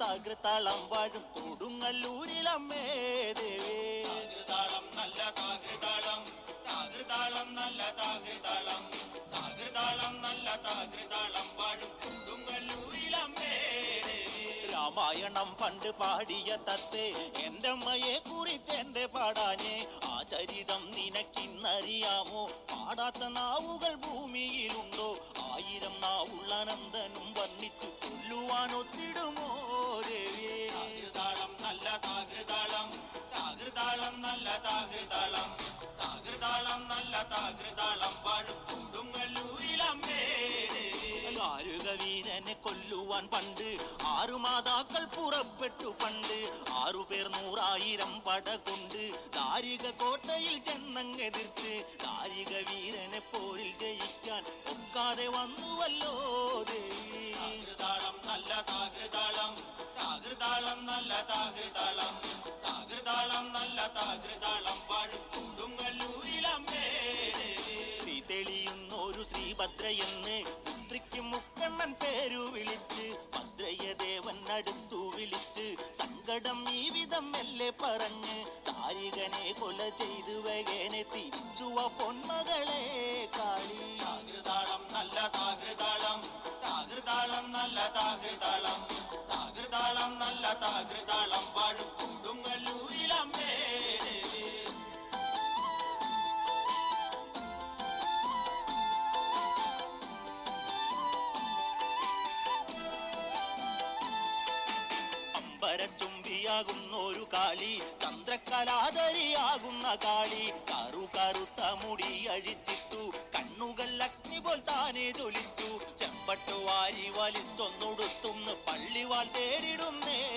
താകൃതാളം. വാഴും കൊടുങ്ങല്ലൂരിലമ്മേ ദേവേ. താകൃതാളം നല്ല താകൃതാളം. താകൃതാളം നല്ല താകൃതാളം. താകൃതാളം നല്ല താകൃതാളം. വാഴും കൊടുങ്ങല്ലൂരിലമ്മേ. രാമായണം പണ്ട് പാടിയ തത്തെ എന്റെ അമ്മയെ കുറിച്ച് എന്റെ പാടാനേ? ആ ചരിതം നിനക്കിന്നറിയാമോ? പാടാത്ത നാവുകൾ ഭൂമിയിലുണ്ടോ? ആയിരം നാവുള്ള നന്ദനും വർണിച്ചു ആരുക കൊല്ലുവാൻ പണ്ട് ആറു മാതാക്കൾ പുറപ്പെട്ടു പണ്ട്. ആറുപേർ നൂറായിരം പട കൊണ്ട് ദാരിക കോട്ടയിൽ ചെന്നങ്ങെതിർത്ത് ദാരിക വീരനെ പോരിൽ ജയിക്കാൻ ഒക്കാതെ വന്നുവല്ലോ താകൃതാളം നല്ല താകൃതാളം. താകൃതാളം നല്ല താകൃതാളം. താകൃതാളം നല്ല താകൃതാളം. ശ്രീഭദ്രയെന്ന് പുത്രിക്ക് മുക്കണ്ണൻ പേരു വിളിച്ച് ഭദ്രയദേവൻ അടുത്തു വിളിച്ച് സങ്കടം ഈ വിധം മെല്ലെ പറഞ്ഞ് താരികനെ കൊല ചെയ്തു വകേനെ തിരിച്ചുവ പൊന്മകളെ കാളി. താകൃതാളം നല്ല താകൃതാളം താകൃതാളം നല്ല താകൃതാളം താകൃതാളം നല്ല താകൃതാളം. അമ്പരച്ചുംബിയാകുന്ന ഒരു കാളി ചന്ദ്രകലാധരിയാകുന്ന കാളി. കറു കറുത്ത മുടി അഴിച്ചിട്ടു കണ്ണുകൾ അഗ്നി പോൽ താനെ ജ്വലിച്ചു. ചെമ്പട്ടു വാരി വലിച്ചൊന്നൊടുത്തുന്ന് പള്ളിവാൾ തേരിടുന്നേ.